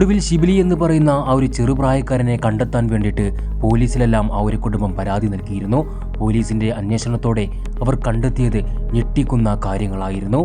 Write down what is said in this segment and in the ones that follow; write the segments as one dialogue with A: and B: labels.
A: ഒടുവിൽ ശിബിലി എന്ന് പറയുന്ന ആ ഒരു ചെറുപ്രായക്കാരനെ കണ്ടെത്താൻ വേണ്ടിയിട്ട് പോലീസിലെല്ലാം ആ ഒരു കുടുംബം പരാതി നൽകിയിരുന്നു. പോലീസിന്റെ അന്വേഷണത്തോടെ അവർ കണ്ടെത്തിയത് ഞെട്ടിക്കുന്ന കാര്യങ്ങളായിരുന്നു.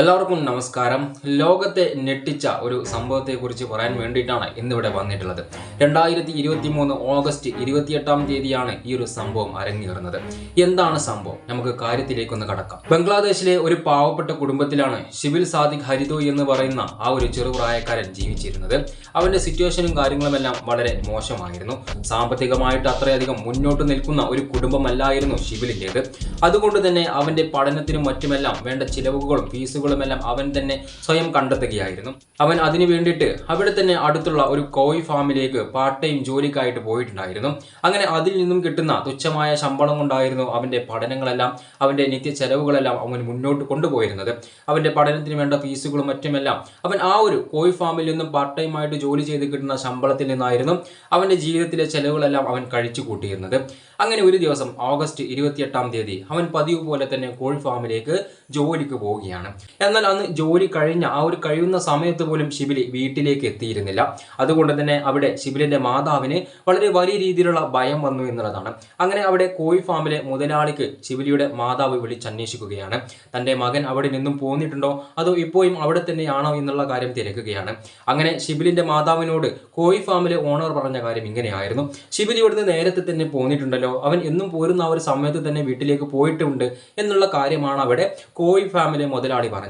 B: എല്ലാവർക്കും നമസ്കാരം. ലോകത്തെ ഞെട്ടിച്ച ഒരു സംഭവത്തെക്കുറിച്ച് പറയാൻ വേണ്ടിയിട്ടാണ് ഇന്നിവിടെ വന്നിട്ടുള്ളത്. രണ്ടായിരത്തി ഇരുപത്തി മൂന്ന് ഓഗസ്റ്റ് ഇരുപത്തിയെട്ടാം തീയതിയാണ് ഈ ഒരു സംഭവം അരങ്ങേറുന്നത്. എന്താണ് സംഭവം? നമുക്ക് കാര്യത്തിലേക്കൊന്ന് കടക്കാം. ബംഗ്ലാദേശിലെ ഒരു പാവപ്പെട്ട കുടുംബത്തിലാണ് ഷിബിൽ സാദിഖ് ഹരിദോ എന്ന് പറയുന്ന ആ ഒരു ചെറുപ്രായക്കാരൻ ജീവിച്ചിരുന്നത്. അവന്റെ സിറ്റുവേഷനും കാര്യങ്ങളുമെല്ലാം വളരെ മോശമായിരുന്നു. സാമ്പത്തികമായിട്ട് അത്രയധികം മുന്നോട്ട് നിൽക്കുന്ന ഒരു കുടുംബമല്ലായിരുന്നു ഷിബിലിന്റെത് അതുകൊണ്ട് തന്നെ അവന്റെ പഠനത്തിനും മറ്റുമെല്ലാം വേണ്ട ചിലവുകളും ഫീസുകളും എല്ലാം അവൻ തന്നെ സ്വയം കണ്ടെത്തുകയായിരുന്നു. അവൻ അതിനു വേണ്ടിയിട്ട് അവിടെ തന്നെ അടുത്തുള്ള ഒരു കോഴി ഫാമിലേക്ക് പാർട്ട് ടൈം ജോലിക്കായിട്ട് പോയിട്ടുണ്ടായിരുന്നു. അങ്ങനെ അതിൽ നിന്നും കിട്ടുന്ന തുച്ഛമായ ശമ്പളം കൊണ്ടായിരുന്നു അവന്റെ പഠനങ്ങളെല്ലാം അവന്റെ നിത്യ ചെലവുകളെല്ലാം അവൻ മുന്നോട്ട് കൊണ്ടുപോയിരുന്നത്. അവന്റെ പഠനത്തിന് വേണ്ട ഫീസുകളും മറ്റുമെല്ലാം അവൻ ആ ഒരു കോഴി ഫാമിൽ നിന്നും പാർട്ട് ടൈം ആയിട്ട് ജോലി ചെയ്ത് കിട്ടുന്ന ശമ്പളത്തിൽ നിന്നായിരുന്നു അവന്റെ ജീവിതത്തിലെ ചെലവുകളെല്ലാം അവൻ കഴിച്ചു കൂട്ടിയിരുന്നത്. അങ്ങനെ ഒരു ദിവസം ഓഗസ്റ്റ് ഇരുപത്തിയെട്ടാം തീയതി അവൻ പതിവ് പോലെ തന്നെ കോഴി ഫാമിലേക്ക് ജോലിക്ക് പോവുകയാണ്. എന്നാൽ അന്ന് ജോലി കഴിഞ്ഞ ആ ഒരു കഴിയുന്ന സമയത്ത് പോലും ശിബിലി വീട്ടിലേക്ക് എത്തിയിരുന്നില്ല. അതുകൊണ്ട് തന്നെ അവിടെ ശിബിലിന്റെ മാതാവിന് വളരെ വലിയ രീതിയിലുള്ള ഭയം വന്നു എന്നുള്ളതാണ്. അങ്ങനെ അവിടെ കോഴി ഫാമിലെ മുതലാളിക്ക് ശിബിലിയുടെ മാതാവ് വിളിച്ചന്വേഷിക്കുകയാണ്. തന്റെ മകൻ അവിടെ നിന്നും പോന്നിട്ടുണ്ടോ? അതോ ഇപ്പോഴും അവിടെ തന്നെയാണോ എന്നുള്ള കാര്യം തിരക്കുകയാണ്. അങ്ങനെ ശിബിലിന്റെ മാതാവിനോട് കോഴി ഫാമിലെ ഓണർ പറഞ്ഞ കാര്യം ഇങ്ങനെയായിരുന്നു. ശിബിലി ഇവിടുന്ന് നേരത്തെ തന്നെ പോന്നിട്ടുണ്ടല്ലോ. അവൻ എന്നും പോരുന്ന ആ ഒരു സമയത്ത് തന്നെ വീട്ടിലേക്ക് പോയിട്ടുണ്ട് എന്നുള്ള കാര്യമാണ് അവിടെ കോഴി ഫാമിലെ മുതലാളി പറഞ്ഞത്.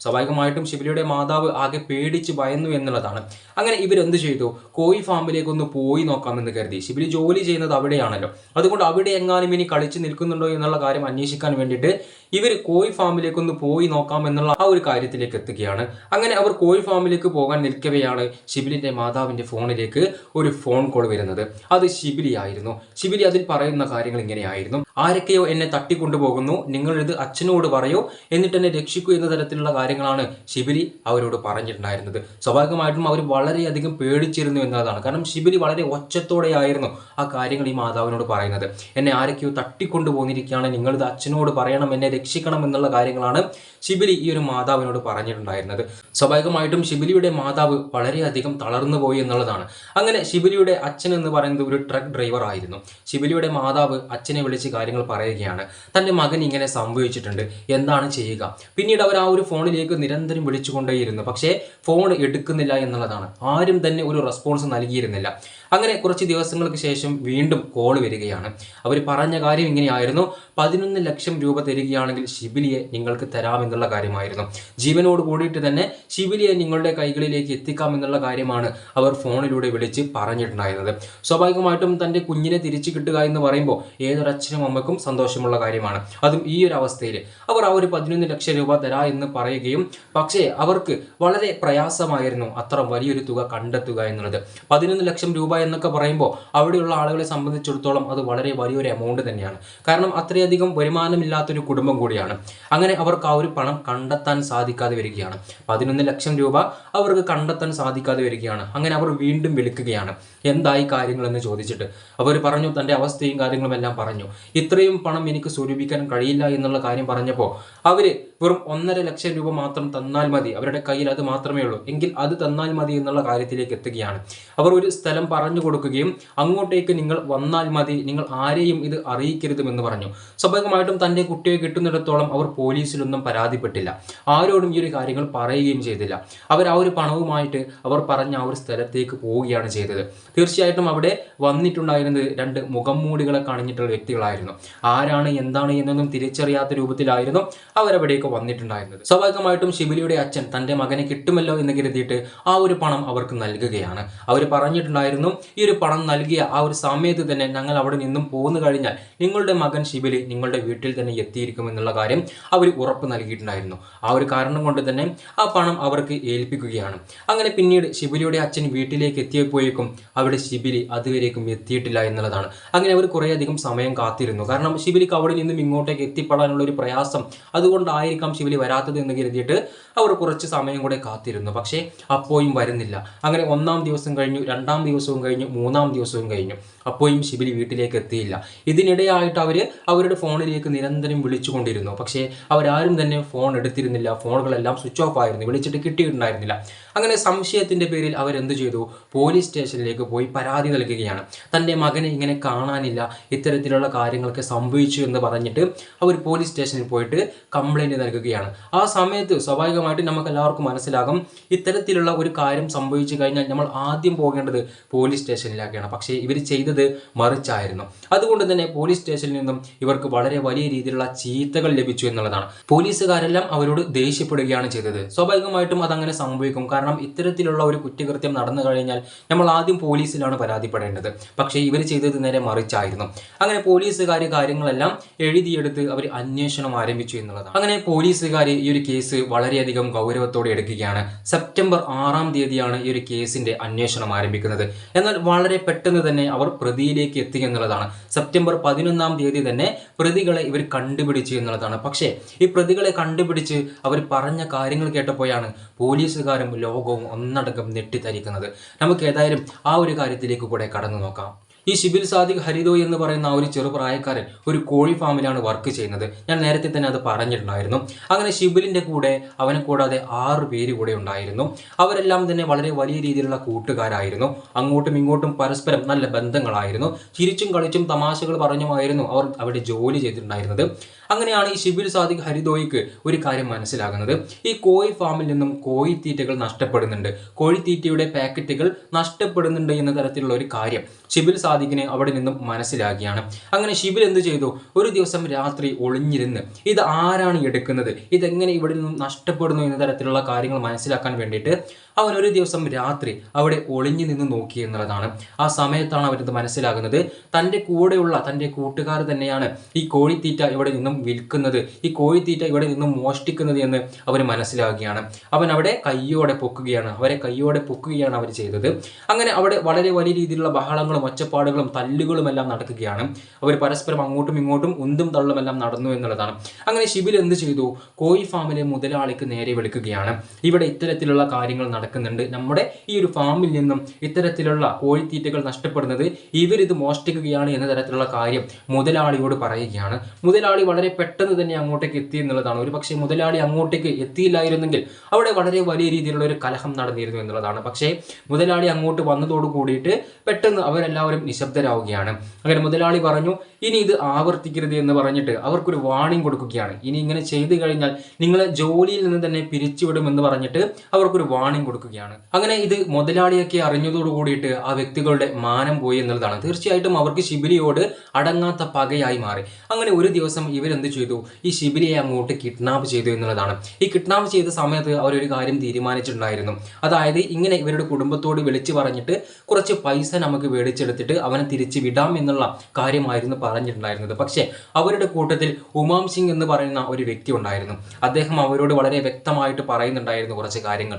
B: സ്വാഭാവികമായിട്ടും ശിബിലിയുടെ മാതാവ് ആകെ പേടിച്ച് ഭയന്നു എന്നുള്ളതാണ്. അങ്ങനെ ഇവരെന്ത് ചെയ്തു? കോഴി ഫാമിലേക്ക് ഒന്ന് പോയി നോക്കാമെന്ന് കരുതി. ശിബിലി ജോലി ചെയ്യുന്നത് അവിടെയാണല്ലോ. അതുകൊണ്ട് അവിടെ എങ്ങാനും ഇനി കളിച്ച് നിൽക്കുന്നുണ്ടോ എന്നുള്ള കാര്യം അന്വേഷിക്കാൻ വേണ്ടിയിട്ട് ഇവർ കോഴി ഫാമിലേക്ക് ഒന്ന് പോയി നോക്കാം എന്നുള്ള ആ ഒരു കാര്യത്തിലേക്ക് എത്തുകയാണ്. അങ്ങനെ അവർ കോഴി ഫാമിലേക്ക് പോകാൻ നിൽക്കവെയാണ് ശിബിലിന്റെ മാതാവിന്റെ ഫോണിലേക്ക് ഒരു ഫോൺ കോൾ വരുന്നത്. അത് ശിബിലി ആയിരുന്നു ശിബിലി അതിൽ പറയുന്ന കാര്യങ്ങൾ ഇങ്ങനെയായിരുന്നു. ആരൊക്കെയോ എന്നെ തട്ടിക്കൊണ്ടുപോകുന്നു. നിങ്ങളിത് അച്ഛനോട് പറയോ. എന്നിട്ട് എന്നെ രക്ഷിക്കൂ എന്ന തരത്തിലുള്ള കാര്യങ്ങളാണ് ഷിബിലി അവരോട് പറഞ്ഞിട്ടുണ്ടായിരുന്നത്. സ്വാഭാവികമായിട്ടും അവർ വളരെയധികം പേടിച്ചിരുന്നു എന്നതാണ്. കാരണം ഷിബിലി വളരെ ഒച്ചത്തോടെയായിരുന്നു ആ കാര്യങ്ങൾ ഈ മാതാവിനോട് പറയുന്നത്. എന്നെ ആരൊക്കെയോ തട്ടിക്കൊണ്ടുപോന്നിരിക്കുകയാണ്. നിങ്ങൾ നിങ്ങളിത് അച്ഛനോട് പറയണം. എന്നെ രക്ഷിക്കണം എന്നുള്ള കാര്യങ്ങളാണ് ശിബിലി ഈ ഒരു മാതാവിനോട് പറഞ്ഞിട്ടുണ്ടായിരുന്നത്. സ്വാഭാവികമായിട്ടും ശിബിലിയുടെ മാതാവ് വളരെയധികം തളർന്നു പോയി എന്നുള്ളതാണ്. അങ്ങനെ ശിബിലിയുടെ അച്ഛൻ എന്ന് പറയുന്നത് ഒരു ട്രക്ക് ഡ്രൈവർ ആയിരുന്നു. ശിബിലിയുടെ മാതാവ് അച്ഛനെ വിളിച്ച് കാര്യങ്ങൾ പറയുകയാണ്. തന്റെ മകൻ ഇങ്ങനെ സംഭവിച്ചിട്ടുണ്ട്. എന്താണ് ചെയ്യുക? പിന്നീട് അവർ ആ ഒരു ഫോണിലേക്ക് നിരന്തരം വിളിച്ചുകൊണ്ടേയിരുന്നു. പക്ഷേ ഫോൺ എടുക്കുന്നില്ല എന്നുള്ളതാണ്. ആരും തന്നെ ഒരു റെസ്പോൺസ് നൽകിയിരുന്നില്ല. അങ്ങനെ കുറച്ച് ദിവസങ്ങൾക്ക് ശേഷം വീണ്ടും കോൾ വരികയാണ്. അവർ പറഞ്ഞ കാര്യം ഇങ്ങനെയായിരുന്നു. പതിനൊന്ന് ലക്ഷം രൂപ തരികയാണെങ്കിൽ ശിബിലിയെ നിങ്ങൾക്ക് തരാമെന്നുള്ള കാര്യമായിരുന്നു. ജീവനോട് കൂടിയിട്ട് തന്നെ ശിബിലിയെ നിങ്ങളുടെ കൈകളിലേക്ക് എത്തിക്കാമെന്നുള്ള കാര്യമാണ് അവർ ഫോണിലൂടെ വിളിച്ച് പറഞ്ഞിട്ടുണ്ടായിരുന്നത്. സ്വാഭാവികമായിട്ടും തന്റെ കുഞ്ഞിനെ തിരിച്ചു കിട്ടുക എന്ന് പറയുമ്പോൾ ഏതൊരച്ഛനും അമ്മക്കും സന്തോഷമുള്ള കാര്യമാണ്. അതും ഈ ഒരു അവസ്ഥയിൽ അവർ ആ ഒരു പതിനൊന്ന് ലക്ഷം രൂപ തരാ എന്ന് പറയുകയും പക്ഷേ അവർക്ക് വളരെ പ്രയാസമായിരുന്നു അത്ര വലിയൊരു തുക കണ്ടെത്തുക എന്നുള്ളത്. പതിനൊന്ന് ലക്ഷം രൂപ എന്നൊക്കെ പറയുമ്പോൾ അവിടെയുള്ള ആളുകളെ സംബന്ധിച്ചിടത്തോളം അത് വളരെ വലിയൊരു എമൗണ്ട് തന്നെയാണ്. കാരണം അത്രയധികം വരുമാനമില്ലാത്തൊരു കുടുംബം കൂടിയാണ്. അങ്ങനെ അവർക്ക് ആ ഒരു പണം കണ്ടെത്താൻ സാധിക്കാതെ വരികയാണ്. പതിനൊന്ന് ലക്ഷം രൂപ അവർക്ക് കണ്ടെത്താൻ സാധിക്കാതെ വരികയാണ്. അങ്ങനെ അവർ വീണ്ടും വിളിക്കുകയാണ്. എന്തായി കാര്യങ്ങളെന്ന് ചോദിച്ചിട്ട്. അവർ പറഞ്ഞു തന്റെ അവസ്ഥയും കാര്യങ്ങളും എല്ലാം പറഞ്ഞു. ഇത്രയും പണം എനിക്ക് സ്വരൂപിക്കാൻ കഴിയില്ല എന്നുള്ള കാര്യം പറഞ്ഞപ്പോൾ അവർ വെറും ഒന്നര ലക്ഷം രൂപ മാത്രം തന്നാൽ മതി. അവരുടെ കയ്യിൽ അത് മാത്രമേ ഉള്ളൂ. എങ്കിൽ അത് തന്നാൽ മതി എന്നുള്ള കാര്യത്തിലേക്ക് എത്തുകയാണ്. അവർ ഒരു സ്ഥലം പറഞ്ഞു കൊടുക്കുകയും അങ്ങോട്ടേക്ക് നിങ്ങൾ വന്നാൽ മതി. നിങ്ങൾ ആരെയും ഇത് അറിയിക്കരുതുമെന്ന് പറഞ്ഞു. സ്വാഭാവികമായിട്ടും തന്റെ കുട്ടിയെ കിട്ടുന്നിടത്തോളം അവർ പോലീസിലൊന്നും പരാതിപ്പെട്ടില്ല. ആരോടും ഈ ഒരു കാര്യങ്ങൾ പറയുകയും ചെയ്തില്ല. അവർ ആ ഒരു പണവുമായിട്ട് അവർ പറഞ്ഞ ആ ഒരു സ്ഥലത്തേക്ക് പോവുകയാണ് ചെയ്തത്. തീർച്ചയായിട്ടും അവിടെ വന്നിട്ടുണ്ടായിരുന്നത് രണ്ട് മുഖം മൂടികളെ കാണിഞ്ഞിട്ടുള്ള വ്യക്തികളായിരുന്നു. ആരാണ് എന്താണ് എന്നൊന്നും തിരിച്ചറിയാത്ത രൂപത്തിലായിരുന്നു അവരവിടേക്ക് വന്നിട്ടുണ്ടായിരുന്നത്. സ്വാഭാവികമായിട്ടും ശിബിലിയുടെ അച്ഛൻ തന്റെ മകനെ കിട്ടുമല്ലോ എന്ന് കരുതിയിട്ട് ആ ഒരു പണം അവർക്ക് നൽകുകയാണ്. അവർ പറഞ്ഞിട്ടുണ്ടായിരുന്നു ഈ ഒരു പണം നൽകിയ ആ ഒരു സമയത്ത് തന്നെ ഞങ്ങൾ അവിടെ നിന്നും പോന്നു കഴിഞ്ഞാൽ നിങ്ങളുടെ മകൻ ശിബിലി നിങ്ങളുടെ വീട്ടിൽ തന്നെ എത്തിയിരിക്കും എന്നുള്ള കാര്യം അവർ ഉറപ്പ് നൽകിയിട്ടുണ്ടായിരുന്നു. ആ ഒരു കാരണം കൊണ്ട് തന്നെ ആ പണം അവർക്ക് ഏൽപ്പിക്കുകയാണ്. അങ്ങനെ പിന്നീട് ശിബിലിയുടെ അച്ഛൻ വീട്ടിലേക്ക് എത്തിയപ്പോഴേക്കും അവിടെ ശിബിലി അതുവരേക്കും എത്തിയിട്ടില്ല എന്നുള്ളതാണ്. അങ്ങനെ അവർ കുറേയധികം സമയം കാത്തിരുന്നു. കാരണം ശിബിലിക്ക് അവിടെ നിന്നും ഇങ്ങോട്ടേക്ക് എത്തിപ്പെടാനുള്ള ഒരു പ്രയാസം അതുകൊണ്ടായിരിക്കാം ശിബിലി വരാത്തത് എന്ന് കരുതിയിട്ട് അവർ കുറച്ച് സമയം കൂടെ കാത്തിരുന്നു. പക്ഷേ അപ്പോഴും വരുന്നില്ല. അങ്ങനെ ഒന്നാം ദിവസം കഴിഞ്ഞു രണ്ടാം ദിവസവും കഴിഞ്ഞു മൂന്നാം ദിവസവും കഴിഞ്ഞു. അപ്പോഴും ശിബിലി വീട്ടിലേക്ക് എത്തിയില്ല. ഇതിനിടെയായിട്ട് അവർ അവരുടെ ഫോണിലേക്ക് നിരന്തരം വിളിച്ചുകൊണ്ടിരുന്നു. പക്ഷേ അവരാരും തന്നെ ഫോൺ എടുത്തിരുന്നില്ല. ഫോണുകളെല്ലാം സ്വിച്ച് ഓഫ് ആയിരുന്നു. വിളിച്ചിട്ട് കിട്ടിയിട്ടുണ്ടായിരുന്നില്ല. അങ്ങനെ സംശയത്തിന്റെ പേരിൽ അവരെന്ത് ചെയ്തു? പോലീസ് സ്റ്റേഷനിലേക്ക് പോയി പരാതി നൽകുകയാണ്. തന്റെ മകനെ ഇങ്ങനെ കാണാനില്ല. ഇത്തരത്തിലുള്ള കാര്യങ്ങളൊക്കെ സംഭവിച്ചു എന്ന് പറഞ്ഞിട്ട് അവർ പോലീസ് സ്റ്റേഷനിൽ പോയിട്ട് കംപ്ലൈന്റ് നൽകുകയാണ്. ആ സമയത്ത് സ്വാഭാവികമായിട്ടും നമുക്ക് എല്ലാവർക്കും മനസ്സിലാകും. ഇത്തരത്തിലുള്ള ഒരു കാര്യം സംഭവിച്ചു കഴിഞ്ഞാൽ നമ്മൾ ആദ്യം പോകേണ്ടത് പോലീസ് സ്റ്റേഷനിലേക്കാണ് പക്ഷേ ഇവർ ചെയ്തത് മറിച്ചായിരുന്നു. അതുകൊണ്ട് തന്നെ പോലീസ് സ്റ്റേഷനിൽ നിന്നും ഇവർക്ക് വളരെ വലിയ രീതിയിലുള്ള ചീത്തകൾ ലഭിച്ചു എന്നുള്ളതാണ്. പോലീസുകാരെല്ലാം അവരോട് ദേഷ്യപ്പെടുകയാണ് ചെയ്തത്. സ്വാഭാവികമായിട്ടും അതങ്ങനെ സംഭവിക്കും. കാരണം ഇത്തരത്തിലുള്ള ഒരു കുറ്റകൃത്യം നടന്നു കഴിഞ്ഞാൽ നമ്മൾ ആദ്യം പോലീസിലാണ് പരാതിപ്പെടേണ്ടത്. പക്ഷേ ഇവർ ചെയ്തത് നേരെ മറിച്ചായിരുന്നു. അങ്ങനെ പോലീസുകാർ കാര്യങ്ങളെല്ലാം എഴുതിയെടുത്ത് അവർ അന്വേഷണം ആരംഭിച്ചു എന്നുള്ളതാണ്. അങ്ങനെ പോലീസുകാർ ഈ ഒരു കേസ് വളരെയധികം ഗൗരവത്തോടെ എടുക്കുകയാണ്. സെപ്റ്റംബർ ആറാം തീയതിയാണ് ഈ ഒരു കേസിന്റെ അന്വേഷണം ആരംഭിക്കുന്നത്. എന്നാൽ വളരെ പെട്ടെന്ന് തന്നെ അവർ പ്രതിയിലേക്ക് എത്തി എന്നുള്ളതാണ്. സെപ്റ്റംബർ പതിനൊന്നാം തീയതി തന്നെ പ്രതികളെ ഇവർ കണ്ടുപിടിച്ചു എന്നുള്ളതാണ്. പക്ഷേ ഈ പ്രതികളെ കണ്ടുപിടിച്ച് അവർ പറഞ്ഞ കാര്യങ്ങൾ കേട്ടപ്പോഴാണ് പോലീസുകാരും ലോകവും ഒന്നടങ്കം ഞെട്ടിത്തരിക്കുന്നത്. നമുക്ക് ഏതായാലും ആ ഒരു കാര്യത്തിലേക്ക് കൂടെ കടന്നു നോക്കാം. ഈ ഷിബിൽ സാദിഖ് ഹരിദോ എന്ന് പറയുന്ന ആ ഒരു ചെറുപ്രായക്കാരൻ ഒരു കോഴി ഫാമിലാണ് വർക്ക് ചെയ്യുന്നത്. ഞാൻ നേരത്തെ തന്നെ അത് പറഞ്ഞിട്ടുണ്ടായിരുന്നു. അങ്ങനെ ഷിബിലിന്റെ കൂടെ അവനെ കൂടാതെ ആറ് പേര് കൂടെ ഉണ്ടായിരുന്നു. അവരെല്ലാം തന്നെ വളരെ വലിയ രീതിയിലുള്ള കൂട്ടുകാരായിരുന്നു. അങ്ങോട്ടും ഇങ്ങോട്ടും പരസ്പരം നല്ല ബന്ധങ്ങളായിരുന്നു. ചിരിച്ചും കളിച്ചും തമാശകൾ പറഞ്ഞുമായിരുന്നു അവർ അവിടെ ജോലി ചെയ്തിട്ടുണ്ടായിരുന്നത്. അങ്ങനെയാണ് ഈ ഷിബിൽ സാദിഖ് ഹരിദോയ്ക്ക് ഒരു കാര്യം മനസ്സിലാകുന്നത്. ഈ കോഴി ഫാമിൽ നിന്നും കോഴിത്തീറ്റകൾ നഷ്ടപ്പെടുന്നുണ്ട്. കോഴിത്തീറ്റയുടെ പാക്കറ്റുകൾ നഷ്ടപ്പെടുന്നുണ്ട് എന്ന തരത്തിലുള്ള ഒരു കാര്യം ഷിബിൽ സാദിഖിന് അവിടെ നിന്നും മനസ്സിലാക്കിയാണ്. അങ്ങനെ ഷിബിൽ എന്ത് ചെയ്തു? ഒരു ദിവസം രാത്രി ഒളിഞ്ഞിരുന്ന് ഇത് ആരാണ് എടുക്കുന്നത്? ഇതെങ്ങനെ ഇവിടെ നിന്നും നഷ്ടപ്പെടുന്നു എന്ന തരത്തിലുള്ള കാര്യങ്ങൾ മനസ്സിലാക്കാൻ വേണ്ടിയിട്ട് അവൻ ഒരു ദിവസം രാത്രി അവിടെ ഒളിഞ്ഞു നിന്ന് നോക്കി എന്നുള്ളതാണ്. ആ സമയത്താണ് അവരിത് മനസ്സിലാകുന്നത്. തന്റെ കൂടെയുള്ള തന്റെ കൂട്ടുകാർ തന്നെയാണ് ഈ കോഴിത്തീറ്റ ഇവിടെ നിന്നും വിൽക്കുന്നത്. ഈ കോഴിത്തീറ്റ ഇവിടെ നിന്നും മോഷ്ടിക്കുന്നത് എന്ന് അവർ മനസ്സിലാകുകയാണ് അവൻ അവിടെ കയ്യോടെ പൊക്കുകയാണ്. അവരെ കയ്യോടെ പൊക്കുകയാണ് അവർ ചെയ്തത്. അങ്ങനെ അവിടെ വളരെ വലിയ രീതിയിലുള്ള ബഹളങ്ങളും ഒച്ചപ്പാടുകളും തല്ലുകളും എല്ലാം നടക്കുകയാണ്. അവർ പരസ്പരം അങ്ങോട്ടും ഇങ്ങോട്ടും ഉന്തും തള്ളും എല്ലാം നടന്നു എന്നുള്ളതാണ്. അങ്ങനെ ഷിബിൽ എന്ത് ചെയ്തു? കോഴി ഫാമിലെ മുതലാളിക്ക് നേരെ വിളിക്കുകയാണ്. ഇവിടെ ഇത്തരത്തിലുള്ള കാര്യങ്ങൾ നടക്കുന്നുണ്ട്. നമ്മുടെ ഈ ഒരു ഫാമിൽ നിന്നും ഇത്തരത്തിലുള്ള കോഴിത്തീറ്റകൾ നഷ്ടപ്പെടുന്നത് ഇവരിത് മോഷ്ടിക്കുകയാണ് എന്ന തരത്തിലുള്ള കാര്യം മുതലാളിയോട് പറയുകയാണ്. മുതലാളി വളരെ പെട്ടെന്ന് തന്നെ അങ്ങോട്ടേക്ക് എത്തി എന്നുള്ളതാണ്. ഒരു പക്ഷേ മുതലാളി അങ്ങോട്ടേക്ക് എത്തിയില്ലായിരുന്നെങ്കിൽ അവിടെ വളരെ വലിയ രീതിയിലുള്ള ഒരു കലഹം നടന്നിരുന്നു എന്നുള്ളതാണ്. പക്ഷേ മുതലാളി അങ്ങോട്ട് വന്നതോട് കൂടിയിട്ട് പെട്ടെന്ന് അവരെല്ലാവരും നിശബ്ദരാവുകയാണ്. അങ്ങനെ മുതലാളി പറഞ്ഞു ഇനി ഇത് ആവർത്തിക്കരുത് എന്ന് പറഞ്ഞിട്ട് അവർക്കൊരു വാണിംഗ് കൊടുക്കുകയാണ്. ഇനി ഇങ്ങനെ ചെയ്തു കഴിഞ്ഞാൽ നിങ്ങളെ ജോലിയിൽ നിന്ന് തന്നെ പിരിച്ചുവിടുമെന്ന് പറഞ്ഞിട്ട് അവർക്കൊരു വാണിംഗ് കൊടുക്കുകയാണ്. അങ്ങനെ ഇത് മുതലാളിയൊക്കെ അറിഞ്ഞതോടു കൂടിയിട്ട് ആ വ്യക്തികളുടെ മാനം പോയി എന്നുള്ളതാണ്. തീർച്ചയായിട്ടും അവർക്ക് ശിബിലിയോട് അടങ്ങാത്ത പകയായി മാറി. അങ്ങനെ ഒരു ദിവസം ഇവരെന്ത് ചെയ്തു? ഈ ശിബിലിയെ അങ്ങോട്ട് കിഡ്നാപ്പ് ചെയ്തു എന്നുള്ളതാണ്. ഈ കിഡ്നാപ്പ് ചെയ്ത സമയത്ത് അവരൊരു കാര്യം തീരുമാനിച്ചിട്ടുണ്ടായിരുന്നു. അതായത് ഇങ്ങനെ ഇവരുടെ കുടുംബത്തോട് വിളിച്ചു പറഞ്ഞിട്ട് കുറച്ച് പൈസ നമുക്ക് മേടിച്ചെടുത്തിട്ട് അവനെ തിരിച്ചു വിടാം എന്നുള്ള കാര്യമായിരുന്നു പറഞ്ഞിട്ടുണ്ടായിരുന്നത്. പക്ഷേ അവരുടെ കൂട്ടത്തിൽ ഉമാം സിംഗ് എന്ന് പറയുന്ന ഒരു വ്യക്തി ഉണ്ടായിരുന്നു. അദ്ദേഹം അവരോട് വളരെ വ്യക്തമായിട്ട് പറയുന്നുണ്ടായിരുന്നു കുറച്ച് കാര്യങ്ങൾ.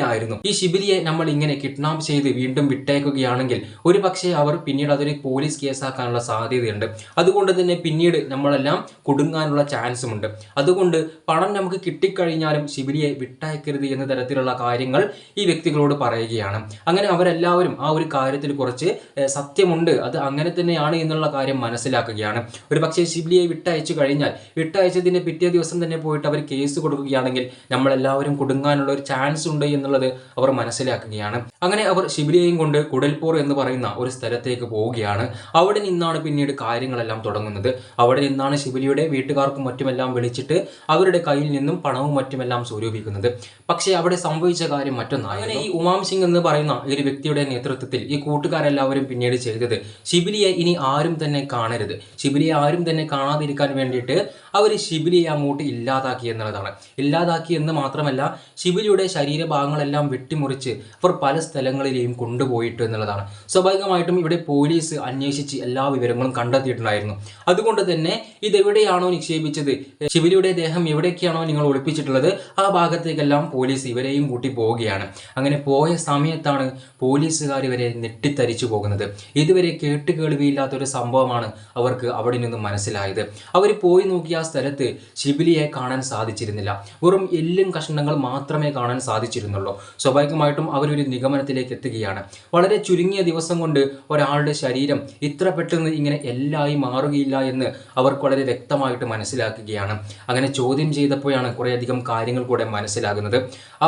B: അതിങ്ങനെയായിരുന്നു ഈ ശിബിലിയെ നമ്മൾ ഇങ്ങനെ കിഡ്നാപ്പ് ചെയ്ത് വീണ്ടും വിട്ടേക്കുകയാണെങ്കിൽ ഒരു പക്ഷേ അവർ പിന്നീട് അതൊരു പോലീസ് കേസാക്കാനുള്ള സാധ്യതയുണ്ട്. അതുകൊണ്ട് തന്നെ പിന്നീട് നമ്മളെല്ലാം കുടുങ്ങാനുള്ള ചാൻസും ഉണ്ട്. അതുകൊണ്ട് പണം നമുക്ക് കിട്ടിക്കഴിഞ്ഞാലും ശിബിലിയെ വിട്ടയക്കരുത് എന്ന തരത്തിലുള്ള കാര്യങ്ങൾ ഈ വ്യക്തികളോട് പറയുകയാണ്. അങ്ങനെ അവരെല്ലാവരും ആ ഒരു കാര്യത്തിൽ കുറച്ച് സത്യമുണ്ട്. അത് അങ്ങനെ തന്നെയാണ് എന്നുള്ള കാര്യം മനസ്സിലാക്കുകയാണ്. ഒരു പക്ഷേ ശിബിലിയെ വിട്ടയച്ചു കഴിഞ്ഞാൽ വിട്ടയച്ചതിന്റെ പിറ്റേ ദിവസം തന്നെ പോയിട്ട് അവർ കേസ് കൊടുക്കുകയാണെങ്കിൽ നമ്മളെല്ലാവരും കുടുങ്ങാനുള്ള ഒരു ചാൻസ് ഉണ്ട് എന്നുള്ളത് അവർ മനസ്സിലാക്കുകയാണ്. അങ്ങനെ അവർ ശിബിരിയെയും കൊണ്ട് കുടൽപൂർ എന്ന് പറയുന്ന ഒരു സ്ഥലത്തേക്ക് പോവുകയാണ്. അവിടെ നിന്നാണ് പിന്നീട് കാര്യങ്ങളെല്ലാം തുടങ്ങുന്നത്. അവിടെ നിന്നാണ് ശിബിലിയുടെ വീട്ടുകാർക്കും മറ്റുമെല്ലാം വിളിച്ചിട്ട് അവരുടെ കയ്യിൽ നിന്നും പണവും മറ്റുമെല്ലാം സ്വരൂപിക്കുന്നത്. പക്ഷേ അവിടെ സംഭവിച്ച കാര്യം മറ്റൊന്നാണ് അങ്ങനെ ഈ ഉമാം സിംഗ് എന്ന് പറയുന്ന ഈ ഒരു വ്യക്തിയുടെ നേതൃത്വത്തിൽ ഈ കൂട്ടുകാരെല്ലാവരും പിന്നീട് ചെയ്തത് ശിബിലിയെ ഇനി ആരും തന്നെ കാണരുത്. ശിബിലിയെ ആരും തന്നെ കാണാതിരിക്കാൻ വേണ്ടിയിട്ട് അവർ ശിബിലിയെ അങ്ങോട്ട് ഇല്ലാതാക്കി എന്നുള്ളതാണ്. ഇല്ലാതാക്കി എന്ന് മാത്രമല്ല ശിബിലിയുടെ ശരീരഭാഗങ്ങളെല്ലാം വെട്ടിമുറിച്ച് അവർ പല സ്ഥലങ്ങളിലെയും കൊണ്ടുപോയിട്ട് എന്നുള്ളതാണ്. സ്വാഭാവികമായിട്ടും ഇവിടെ പോലീസ് അന്വേഷിച്ച് എല്ലാ വിവരങ്ങളും കണ്ടെത്തിയിട്ടുണ്ടായിരുന്നു. അതുകൊണ്ട് തന്നെ ഇതെവിടെയാണോ നിക്ഷേപിച്ചത്? ശിബിലിയുടെ ദേഹം എവിടേക്കാണോ നിങ്ങൾ ഒളിപ്പിച്ചിട്ടുള്ളത്? ആ ഭാഗത്തേക്കെല്ലാം പോലീസ് ഇവരെയും കൂട്ടി പോവുകയാണ്. അങ്ങനെ പോയ സമയത്താണ് പോലീസുകാർ ഇവരെ നെട്ടിത്തരിച്ചു പോകുന്നത്. ഇതുവരെ കേട്ട് കേൾവിയില്ലാത്ത ഒരു സംഭവമാണ് അവർക്ക് അവിടെ നിന്നും മനസ്സിലായത്. അവർ പോയി നോക്കിയ ആ സ്ഥലത്ത് ശിബിലിയെ കാണാൻ സാധിച്ചിരുന്നില്ല. വെറും എല്ലും കഷ്ണങ്ങൾ മാത്രമേ കാണാൻ സാധിച്ചിരുന്നുള്ളൂ. സ്വാഭാവികമായിട്ടും അവരൊരു നിഗമനത്തിലേക്ക് എത്തുകയാണ്. വളരെ ചുരുങ്ങിയ ദിവസം കൊണ്ട് ഒരാളുടെ ശരീരം ഇത്ര പെട്ടെന്ന് ഇങ്ങനെ എല്ലായി മാറുകയില്ല എന്ന് അവർക്ക് വളരെ വ്യക്തമായിട്ട് മനസ്സിലാക്കുകയാണ്. അങ്ങനെ ചോദ്യം ചെയ്തപ്പോഴാണ് കുറേയധികം കാര്യങ്ങൾ കൂടെ മനസ്സിലാകുന്നത്.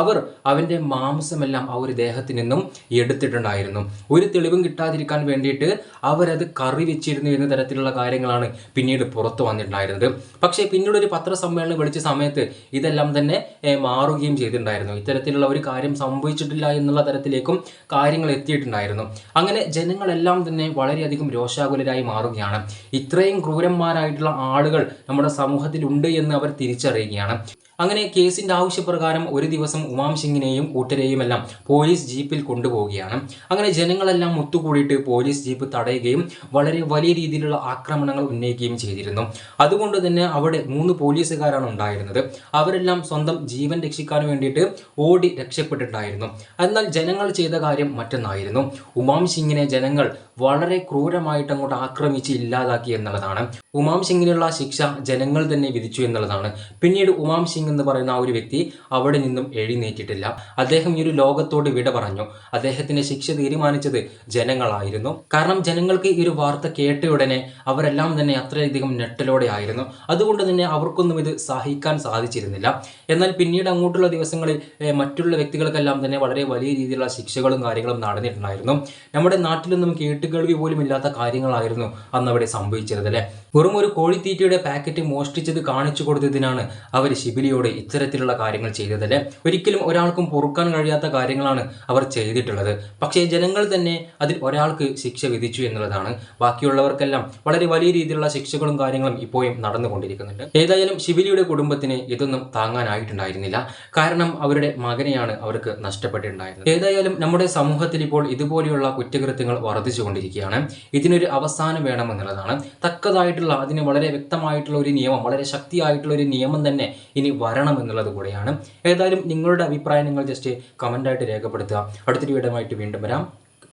B: അവർ അവന്റെ മാംസമെല്ലാം ആ ഒരു ദേഹത്തിൽ നിന്നും എടുത്തിട്ടുണ്ടായിരുന്നു. ഒരു തെളിവും കിട്ടാതിരിക്കാൻ വേണ്ടിയിട്ട് അവരത് കറി വെച്ചിരുന്നു എന്ന തരത്തിലുള്ള കാര്യങ്ങളാണ് പിന്നീട് പുറത്തു വന്നിട്ടുണ്ടായിരുന്നത്. പക്ഷേ പിന്നീട് ഒരു പത്രസമ്മേളനം വിളിച്ച സമയത്ത് ഇതെല്ലാം തന്നെ മാറുകയും ചെയ്തിട്ടുണ്ടായിരുന്നു. ഇത്തരത്തിലുള്ള ഒരു കാര്യം സംഭവിച്ചിട്ടില്ല എന്നുള്ള തരത്തിലേക്കും കാര്യങ്ങൾ എത്തിയിട്ടുണ്ടായിരുന്നു. അങ്ങനെ ജനങ്ങളെല്ലാം തന്നെ വളരെയധികം രോഷാകുലരായി മാറുകയാണ്. ഇത്രയും ക്രൂരന്മാരായിട്ടുള്ള ആളുകൾ നമ്മുടെ സമൂഹത്തിലുണ്ട് എന്ന് അവർ തിരിച്ചറിയുകയാണ്. അങ്ങനെ കേസിന്റെ ആവശ്യപ്രകാരം ഒരു ദിവസം ഉമാം സിംഗിനെയും കൂട്ടരെയും എല്ലാം പോലീസ് ജീപ്പിൽ കൊണ്ടുപോവുകയാണ്. അങ്ങനെ ജനങ്ങളെല്ലാം ഒത്തുകൂടിയിട്ട് പോലീസ് ജീപ്പ് തടയുകയും വളരെ വലിയ രീതിയിലുള്ള ആക്രമണങ്ങൾ ഉന്നയിക്കുകയും ചെയ്തിരുന്നു. അതുകൊണ്ട് തന്നെ അവിടെ മൂന്ന് പോലീസുകാരാണ് ഉണ്ടായിരുന്നത്. അവരെല്ലാം സ്വന്തം ജീവൻ രക്ഷിക്കാൻ വേണ്ടിയിട്ട് ഓടി രക്ഷപ്പെട്ടിട്ടുണ്ടായിരുന്നു. എന്നാൽ ജനങ്ങൾ ചെയ്ത കാര്യം മറ്റൊന്നായിരുന്നു. ഉമാം സിംഗിനെ ജനങ്ങൾ വളരെ ക്രൂരമായിട്ട് അങ്ങോട്ട് ആക്രമിച്ച് ഇല്ലാതാക്കി എന്നുള്ളതാണ്. ഉമാം സിംഗിനുള്ള ശിക്ഷ ജനങ്ങൾ തന്നെ വിധിച്ചു എന്നുള്ളതാണ്. പിന്നീട് ഉമാം സിംഗ് എന്ന് പറയുന്ന ആ ഒരു വ്യക്തി അവിടെ നിന്നും എഴുന്നേറ്റിട്ടില്ല. അദ്ദേഹം ഈ ഒരു ലോകത്തോട് വിട പറഞ്ഞു. അദ്ദേഹത്തിന്റെ ശിക്ഷ തീരുമാനിച്ചത് ജനങ്ങളായിരുന്നു. കാരണം ജനങ്ങൾക്ക് ഈ ഒരു വാർത്ത കേട്ടയുടനെ അവരെല്ലാം തന്നെ അത്രയധികം ഞെട്ടലോടെ ആയിരുന്നു. അതുകൊണ്ട് തന്നെ അവർക്കൊന്നും ഇത് സഹിക്കാൻ സാധിച്ചിരുന്നില്ല. എന്നാൽ പിന്നീട് അങ്ങോട്ടുള്ള ദിവസങ്ങളിൽ മറ്റുള്ള വ്യക്തികൾക്കെല്ലാം തന്നെ വളരെ വലിയ രീതിയിലുള്ള ശിക്ഷകളും കാര്യങ്ങളും നടന്നിട്ടുണ്ടായിരുന്നു. നമ്മുടെ നാട്ടിലൊന്നും കേട്ടുകേൾവി പോലും ഇല്ലാത്ത കാര്യങ്ങളായിരുന്നു അന്ന് അവിടെ സംഭവിച്ചത് അല്ലേ? വെറും ഒരു കോഴിത്തീറ്റയുടെ പാക്കറ്റ് മോഷ്ടിച്ചത് കാണിച്ചു കൊടുത്തതിനാണ് അവർ ശിബിലിയോട് ഇത്തരത്തിലുള്ള കാര്യങ്ങൾ ചെയ്തതല്ലേ ഒരിക്കലും ഒരാൾക്കും പൊറുക്കാൻ കഴിയാത്ത കാര്യങ്ങളാണ് അവർ ചെയ്തിട്ടുള്ളത്. പക്ഷേ ജനങ്ങൾ തന്നെ അതിൽ ഒരാൾക്ക് ശിക്ഷ വിധിച്ചു എന്നുള്ളതാണ്. ബാക്കിയുള്ളവർക്കെല്ലാം വളരെ വലിയ രീതിയിലുള്ള ശിക്ഷകളും കാര്യങ്ങളും ഇപ്പോഴും നടന്നുകൊണ്ടിരിക്കുന്നുണ്ട്. ഏതായാലും ശിബിലിയുടെ കുടുംബത്തിന് ഇതൊന്നും താങ്ങാനായിട്ടുണ്ടായിരുന്നില്ല. കാരണം അവരുടെ മകനെയാണ് അവർക്ക് നഷ്ടപ്പെട്ടിട്ടുണ്ടായിരുന്നത്. ഏതായാലും നമ്മുടെ സമൂഹത്തിൽ ഇപ്പോൾ ഇതുപോലെയുള്ള കുറ്റകൃത്യങ്ങൾ വർദ്ധിച്ചുകൊണ്ടിരിക്കുകയാണ്. ഇതിനൊരു അവസാനം വേണമെന്നുള്ളതാണ്. തക്കതായിട്ടുള്ള അതിന് വളരെ വ്യക്തമായിട്ടുള്ള ഒരു നിയമം വളരെ ശക്തിയായിട്ടുള്ള ഒരു നിയമം തന്നെ ഇനി വരണം എന്നുള്ളത് കൂടെയാണ്. ഏതായാലും നിങ്ങളുടെ അഭിപ്രായം നിങ്ങൾ ജസ്റ്റ് കമന്റായിട്ട് രേഖപ്പെടുത്തുക. അടുത്തൊരു വീഡിയോ വീണ്ടും വരാം.